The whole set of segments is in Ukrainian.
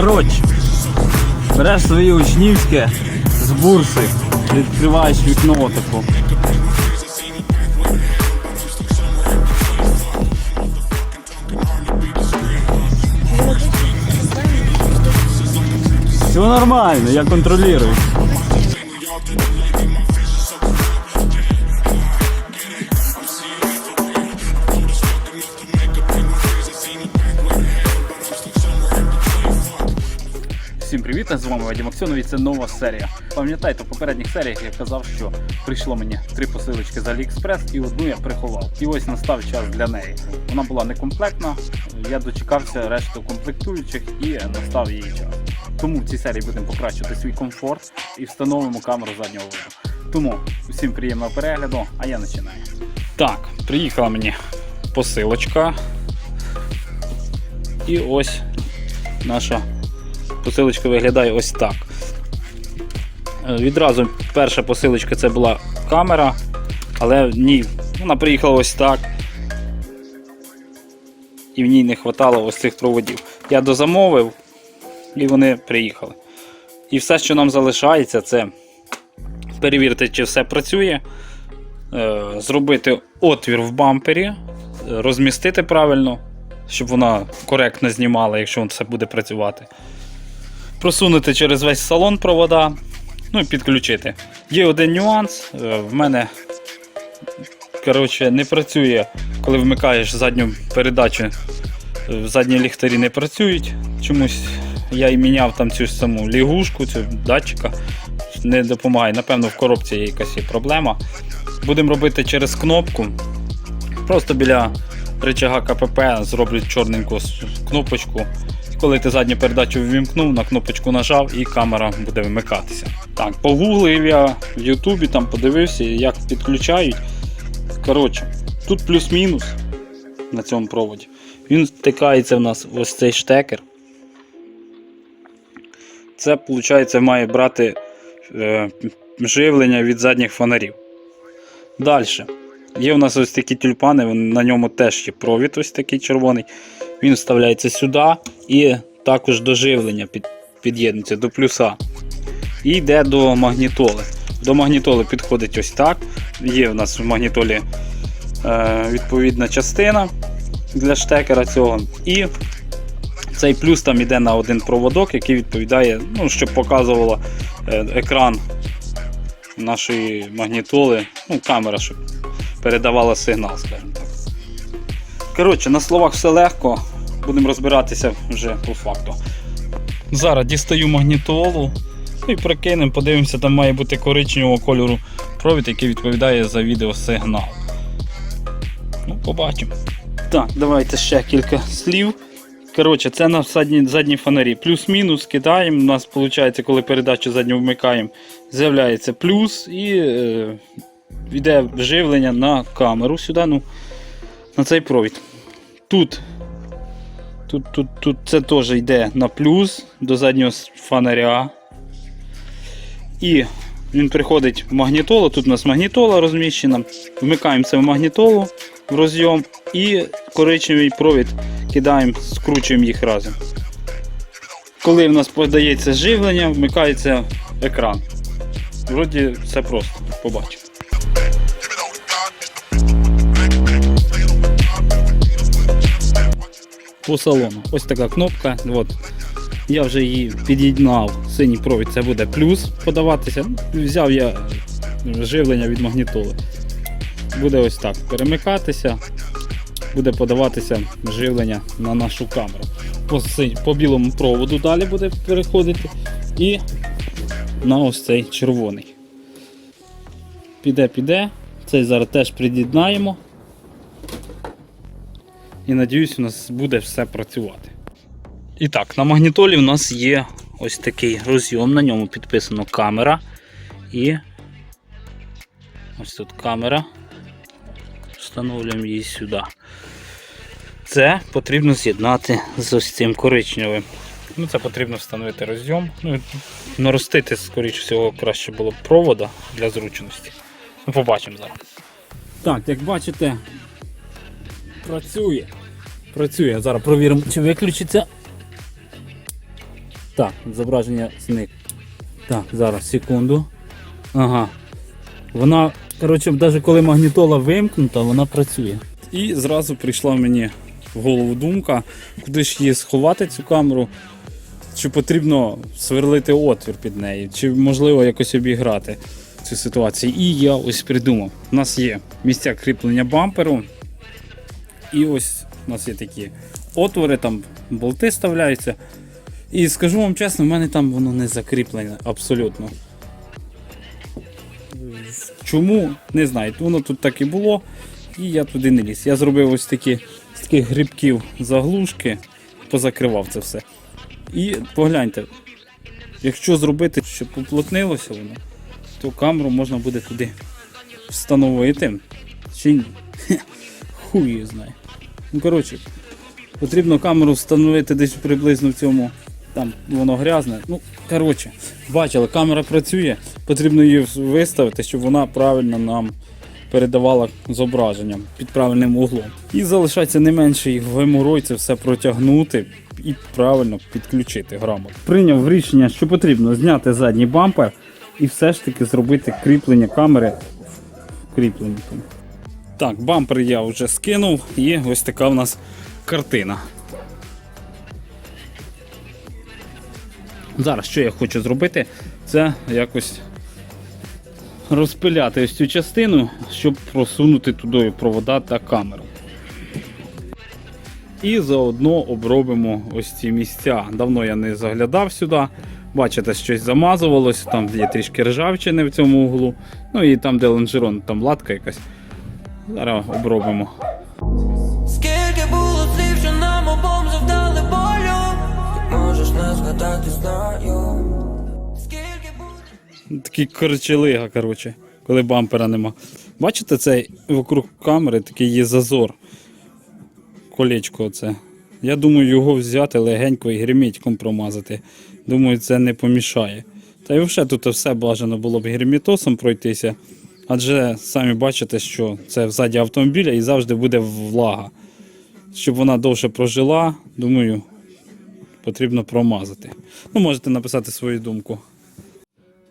Коротше, береш своє учнівське з бурси, відкриваєш вікно таку. Все нормально, я контролюю. Привіт! З вами Вадим Аксьонов це нова серія. Пам'ятаєте, в попередніх серіях я казав, що прийшло мені три посилочки з AliExpress і одну я приховав. І ось настав час для неї. Вона була некомплектна, я дочекався решту комплектуючих і настав її час. Тому в цій серії будемо покращувати свій комфорт і встановимо камеру заднього виду. Тому всім приємного перегляду, а я починаю. Так, приїхала мені посилочка. І ось наша посилочка виглядає ось так. Е, Відразу перша посилочка це була камера, але в ній вона приїхала ось так. І в ній не вистачало ось цих проводів. Я дозамовив і вони приїхали. І все, що нам залишається, це перевірити, чи все працює, е, зробити отвір в бампері, е, розмістити правильно, щоб вона коректно знімала, якщо це буде працювати просунути через весь салон провода, ну і підключити. Є один нюанс. е, В мене коротше, не працює, коли вмикаєш задню передачу. е, Задні ліхтарі не працюють. Чомусь я і міняв там цю саму лягушку, цю датчика. Не допомагає. Напевно, в коробці є якась проблема. Будемо робити через кнопку. Просто біля рычага КПП зроблю чорненьку кнопочку. Коли ти задню передачу ввімкнув, на кнопочку нажав і камера буде вмикатися. Так, погуглив я в Ютубі, там подивився, як підключають. Коротше, тут плюс-мінус на цьому проводі. Він втикається в нас в ось цей штекер. Це, виходить, має брати е, живлення від задніх фонарів. Далі. Є у нас ось такі тюльпани, на ньому теж є провід ось такий червоний. Він вставляється сюди і також до живлення під, під'єднується до плюса. І йде до магнітоли. До магнітоли підходить ось так. Є в нас в магнітолі е, відповідна частина для штекера цього. І цей плюс там йде на один проводок, який відповідає, ну, щоб показувало е, екран нашої магнітоли, ну, камера, щоб передавала сигнал, скажімо так. Коротше, на словах все легко, будемо розбиратися вже по факту. Зараз дістаю магнітолу і прикинемо, подивимося, там має бути коричневого кольору провід, який відповідає за відеосигнал. Ну, побачимо. Так, давайте ще кілька слів. Коротше, це на задні, задні фонарі. Плюс-мінус кидаємо. У нас виходить, коли передачу задню вмикаємо, з'являється плюс і е, йде живлення на камеру сюди, ну, на цей провід. Тут, тут, тут, тут це теж йде на плюс до заднього фонаря. І він приходить в магнітолу. Тут у нас магнітола розміщена. Вмикаємо це в магнітолу в розйом і коричневий провід кидаємо, скручуємо їх разом. Коли в нас подається живлення, вмикається екран. Вроді все просто, побачимо. По салону. Ось така кнопка. От. Я вже її під'єднав. Синій провід це буде плюс подаватися. Взяв я живлення від магнітоли. Буде ось так перемикатися, буде подаватися живлення на нашу камеру. По, по білому проводу далі буде переходити і на ось цей червоний. Піде, піде. Цей зараз теж під'єднаємо. І надіюсь, у нас буде все працювати. І так, на магнітолі у нас є ось такий розйом, на ньому підписано камера. І ось тут камера. Встановлюємо її сюди. Це потрібно з'єднати з ось цим коричневим. Ну, Це потрібно встановити розйом. Ну, наростити, скоріше всього, краще було б провода для зручності. Ну, побачимо зараз. Так, як бачите, працює. Працює. Зараз провіримо, чи виключиться. Так, зображення зник. Так, зараз, секунду. Ага. Вона, коротше, навіть коли магнітола вимкнута, вона працює. І зразу прийшла мені в голову думка, куди ж її сховати цю камеру. Чи потрібно сверлити отвір під неї, чи можливо якось обіграти цю ситуацію. І я ось придумав. У нас є місця кріплення бамперу. І ось у нас є такі отвори, там болти вставляються. І скажу вам чесно, в мене там воно не закріплене абсолютно. Чому? Не знаю. Воно тут так і було, і я туди не ліз. Я зробив ось такі з таких грибків заглушки, позакривав це все. І погляньте, якщо зробити, щоб уплотнилося воно, то камеру можна буде туди встановити. Чи ні? Хуй її знає. Ну, коротше, потрібно камеру встановити десь приблизно в цьому. Там воно грязне. Ну, коротше, бачили, камера працює, потрібно її виставити, щоб вона правильно нам передавала зображення під правильним углом. І залишається не менший геморой це все протягнути і правильно підключити грамотно. Прийняв рішення, що потрібно зняти задній бампер і все ж таки зробити кріплення камери в кріпленні. Так, бампер я вже скинув і ось така в нас картина. Зараз що я хочу зробити, це якось розпиляти ось цю частину, щоб просунути туди провода та камеру. І заодно обробимо ось ці місця. Давно я не заглядав сюди. Бачите, щось замазувалось, там є трішки ржавчини в цьому углу. Ну і там, де лонжерон, там латка якась. Зараз обробимо. Скільки було слів, що нам обом завдали болю Можеш не згадати, знаю Такий корчелига, коротше, коли бампера нема. Бачите, цей вокруг камери такий є зазор. Колечко оце. Я думаю, його взяти легенько і герметиком промазати. Думаю, це не помішає. Та й взагалі тут все бажано було б герметосом пройтися. Адже самі бачите, що це взаді автомобіля і завжди буде влага. Щоб вона довше прожила, думаю, потрібно промазати. Ну, можете написати свою думку.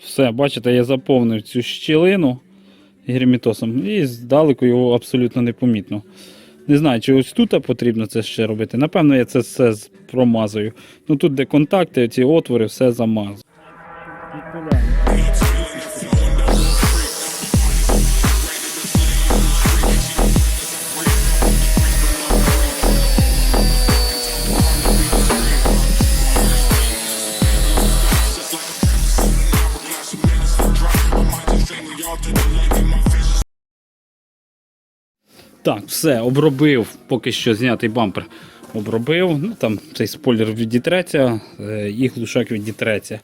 Все, бачите, я заповнив цю щілину герметосом і здалеку його абсолютно непомітно. Не знаю, чи ось тут потрібно це ще робити. Напевно, я це все промазую. Ну тут, де контакти, ці отвори, все замазую. Так, все, обробив, поки що знятий бампер обробив. Ну, там цей спойлер відітреться, е, і глушак відітреться.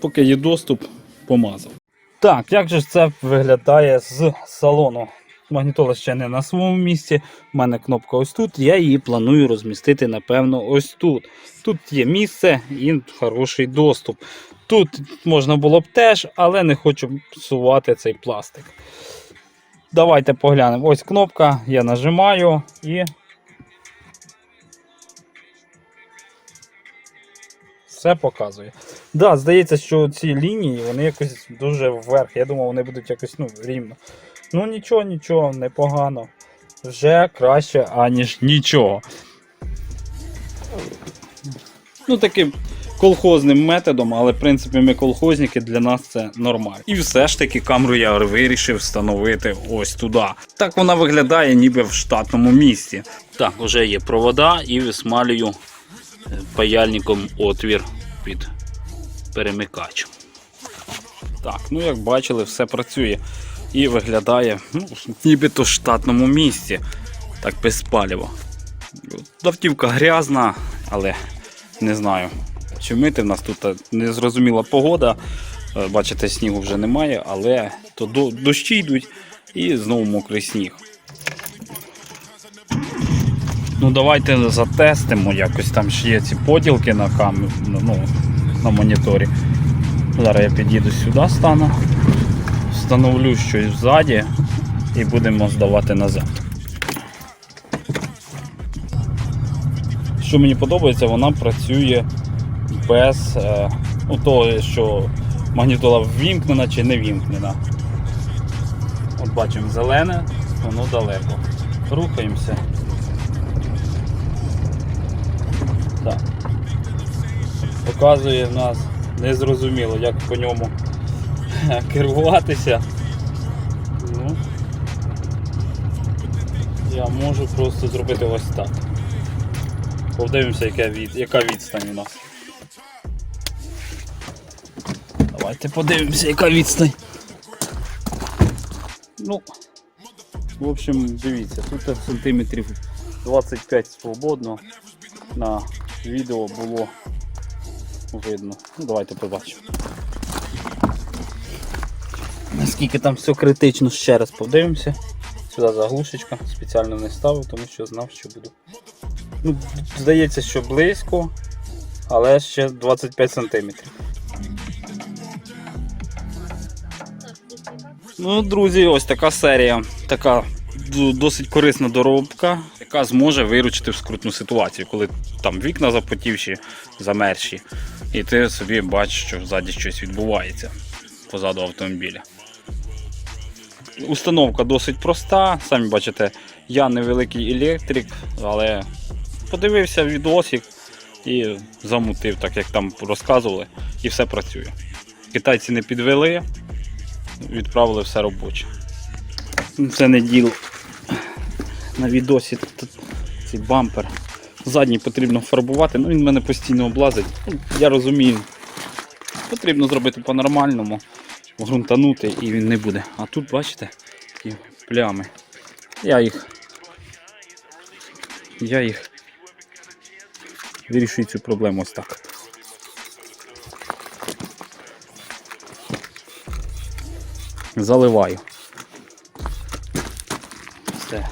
Поки є доступ, помазав. Так, як же це виглядає з салону? Магнітола ще не на своєму місці. У мене кнопка ось тут. Я її планую розмістити, напевно, ось тут. Тут є місце і хороший доступ. Тут можна було б теж, але не хочу псувати цей пластик. Давайте поглянемо. Ось кнопка, я нажимаю і. Все показує. Да, здається, що ці лінії вони якось дуже вверх. Я думав, вони будуть якось ну, рівно. Ну нічого, нічого, непогано. Вже краще, аніж нічого. Ну, таким колхозним методом, але в принципі ми колхозники, для нас це нормально. І все ж таки камеру я вирішив встановити ось туди. Так вона виглядає ніби в штатному місці. Так, вже є провода і висмалюю е, паяльником отвір під перемикачем. Так, ну як бачили, все працює і виглядає ну, нібито в штатному місці. Так без палива. Автівка грязна, але не знаю. Чи мити нас тут е, незрозуміла погода. Е, Бачите, снігу вже немає, але то до- дощі йдуть і знову мокрий сніг. Ну давайте затестимо якось там ще є ці поділки на камері, ну, на моніторі. Зараз я під'їду сюди стану, встановлю щось ззаді і будемо здавати назад. Що мені подобається, вона працює без ну, того, що магнітола ввімкнена чи не вімкнена. От бачимо зелене, воно далеко. Рухаємося. Так. Показує в нас незрозуміло, як по ньому керуватися. Ну, я можу просто зробити ось так. Подивимося, яка відстань у нас. Давайте подивимося, яка відстань. Ну, в общем, дивіться, тут сантиметрів 25 свободно на відео було видно. Ну, давайте побачимо. Наскільки там все критично, ще раз подивимося. Сюди заглушечка, спеціально не ставив, тому що знав, що буду. Ну, здається, що близько, але ще 25 сантиметрів. Ну, друзі, ось така серія. Така досить корисна доробка, яка зможе виручити в скрутну ситуацію, коли там вікна запотівші, замерші, і ти собі бачиш, що ззаді щось відбувається позаду автомобіля. Установка досить проста. Самі бачите, я невеликий електрик, але подивився відосик і замутив, так як там розказували, і все працює. Китайці не підвели, відправили все робоче. Це не діло. На відосі цей бампер. Задній потрібно фарбувати, ну він мене постійно облазить. Ну, Я розумію, потрібно зробити по-нормальному, грунтанути і він не буде. А тут, бачите, такі плями. Я їх. Я їх вирішую цю проблему ось так. Заливаю. Все.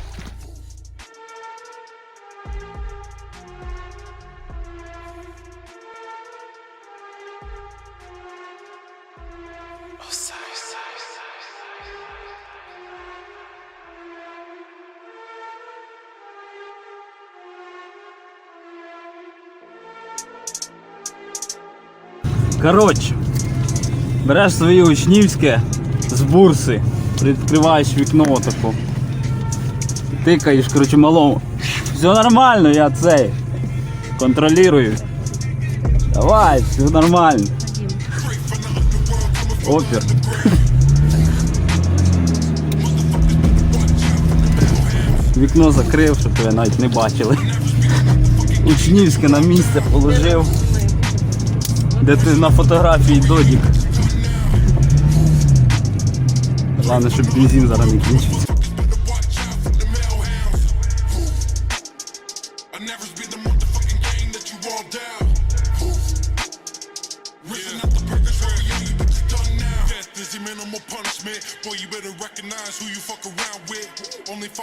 Коротше, береш своє учнівське з бурси, відкриваєш вікно таку. Тикаєш, коротше, малому. Все нормально, я цей. Контролюю. Давай, все нормально. Опер. Вікно закрив, щоб тебе навіть не бачили. Учнівське на місце положив. Де ти на фотографії додік. Головне, щоб бензин зараз не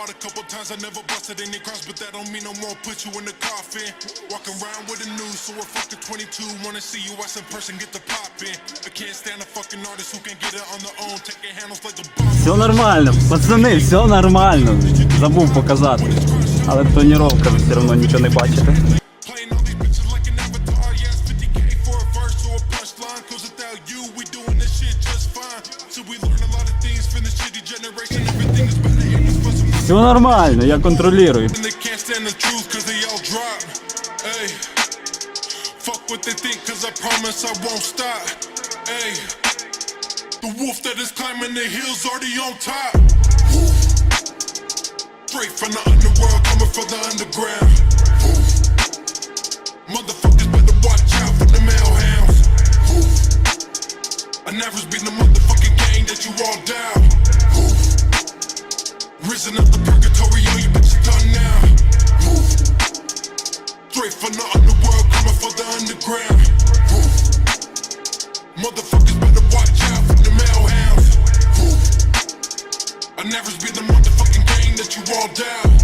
Only a couple times, I never busted any cross, but that don't mean no more. Put you in the coffin. Walking around with a noose, so a fucking 22. Wanna see you as in person, get the poppin'. I can't stand a fucking artist who can get it on their own. Taking handles like a boss. Все нормально, пацани, все нормально. Забув показати. Але тоніровка ви все одно нічого не бачите. I won't stop. Hey, the wolf that is climbing the hills already on top. Woof. Straight from the underworld, coming from the underground. Woof. Motherfuckers better watch out for the male hounds. I never been the motherfucking gang that you all down. Risen up the purgatory, all you bitches done now. Straight from the underworld, coming for the underground. Motherfuckers better watch out for the male hounds. I never be the motherfucking gang that you all down.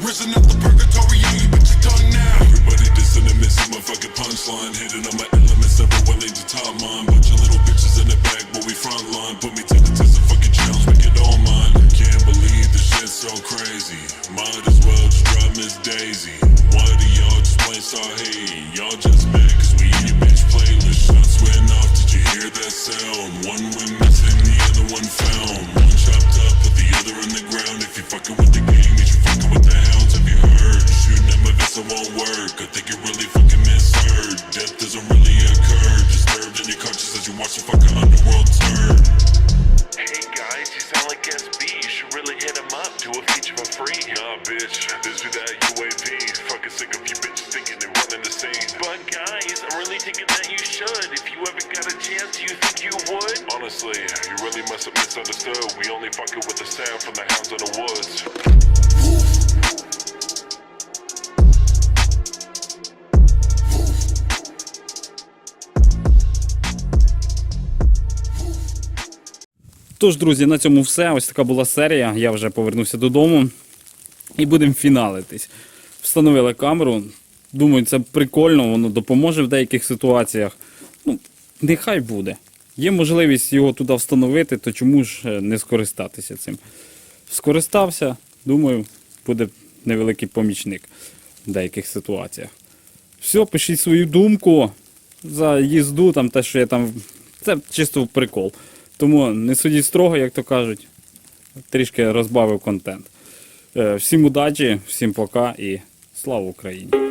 Risen up the purgatory, all you bitches done now. Everybody dissing and missing my fucking punchline. Hitting on my elements, never willing to top mine. Bunch of little bitches in the back, but we front line. Put me to the test of fucking shit so crazy. Might as well just drop Miss Daisy. One of y'all just plain start hating. Y'all just mad cause we in your bitch playlist. Shots went off, did you hear that sound? One went missing, the other one found. One chopped up, put the other on the ground. If you fucking with Тож, друзі, на цьому все. Ось така була серія. Я вже повернувся додому. І будемо фіналитись. Встановили камеру. Думаю, це прикольно, воно допоможе в деяких ситуаціях. Ну, нехай буде. Є можливість його туди встановити, то чому ж е, не скористатися цим? Скористався, думаю, буде невеликий помічник в деяких ситуаціях. Все, пишіть свою думку за їзду, там те, що я там. Це чисто прикол. Тому не судіть строго, як то кажуть. Трішки розбавив контент. Е, Всім удачі, всім пока і слава Україні!